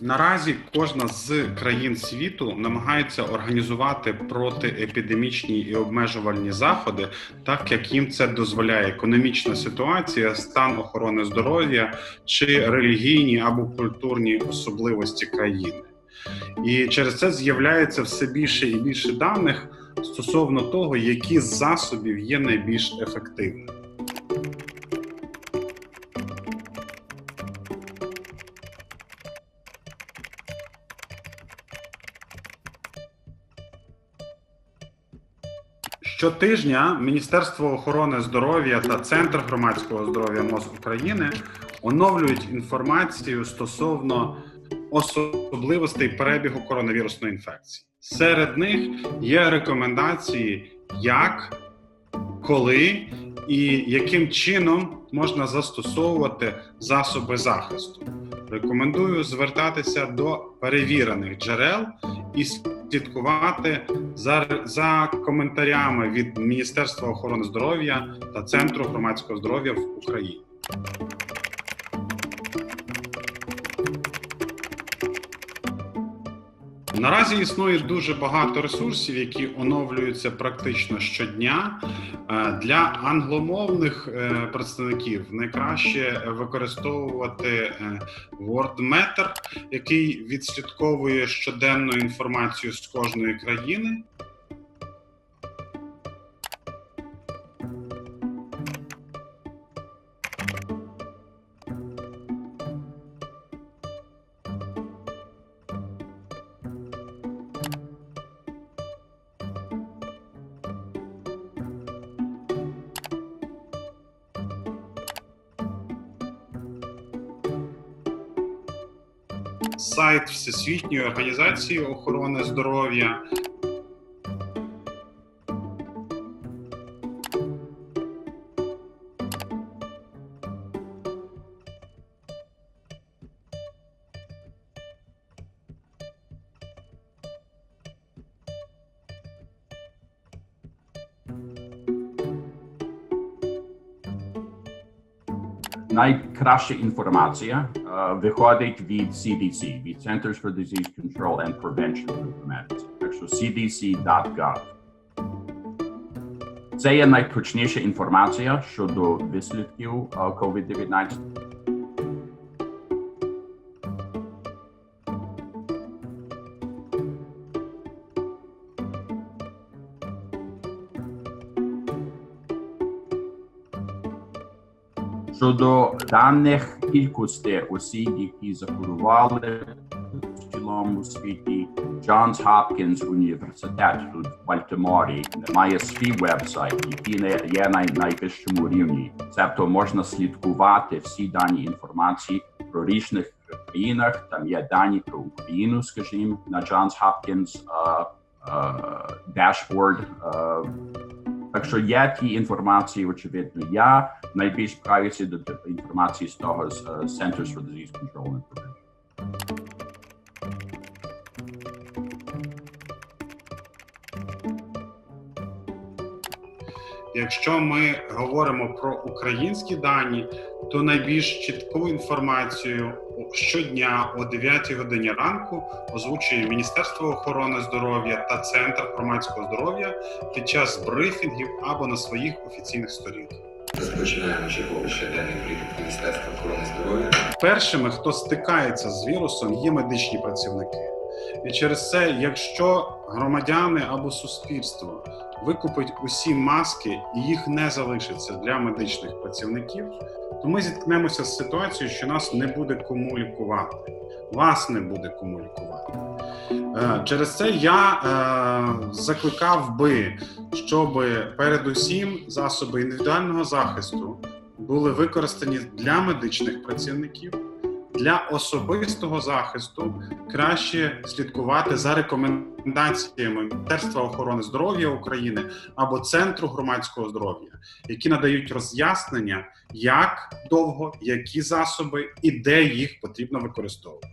Наразі кожна з країн світу намагається організувати протиепідемічні і обмежувальні заходи, так як їм це дозволяє економічна ситуація, стан охорони здоров'я чи релігійні або культурні особливості країни. І через це з'являється все більше і більше даних стосовно того, які засобів є найбільш ефективними. Щотижня Міністерство охорони здоров'я та Центр громадського здоров'я МОЗ України оновлюють інформацію стосовно особливостей перебігу коронавірусної інфекції. Серед них є рекомендації, як, коли і яким чином можна застосовувати засоби захисту. Рекомендую звертатися до перевірених джерел і слідкувати за, за коментарями від Міністерства охорони здоров'я та Центру громадського здоров'я в Україні. Наразі існує дуже багато ресурсів, які оновлюються практично щодня. Е, Для англомовних е, представників найкраще використовувати е, WordMeter, який відслідковує щоденну інформацію з кожної країни. Сайт Всесвітньої організації охорони здоров'я Найкраща інформація е, виходить від CDC, від Centers for Disease Control and Prevention of Informatics. Так що cdc.gov. Це є найточніша інформація щодо вислідків е, COVID-19. Щодо даних кількості осіб, які захворювали в цілому світі, Джонс Хопкінс університет тут в Бальтиморі має свій вебсайт, який не є на найвищому рівні. Тобто можна слідкувати всі дані інформації про різних країнах. Там є дані про Україну, скажімо, на Джонс Хопкінс дашборд. Так що є ті інформації, очевидно, я найбільш праюся до до інформації з того з е, Centers for Disease Control and Prevention. Якщо ми говоримо про українські дані, то найбільш чітку інформацію щодня о 9 годині ранку озвучує Міністерство охорони здоров'я та Центр громадського здоров'я під час брифінгів або на своїх офіційних сторінках. Розпочинаємо черговий щоденний брифінг Міністерства охорони здоров'я. Першими, хто стикається з вірусом, є медичні працівники. І через це, якщо громадяни або суспільство викупить усі маски і їх не залишиться для медичних працівників, то ми зіткнемося з ситуацією, що нас не буде кому лікувати, вас не буде кому лікувати. Е, Через це я е, закликав би, щоб передусім засоби індивідуального захисту були використані для медичних працівників. Для особистого захисту краще слідкувати за рекомендаціями Міністерства охорони здоров'я України або Центру громадського здоров'я, які надають роз'яснення, як довго, які засоби і де їх потрібно використовувати.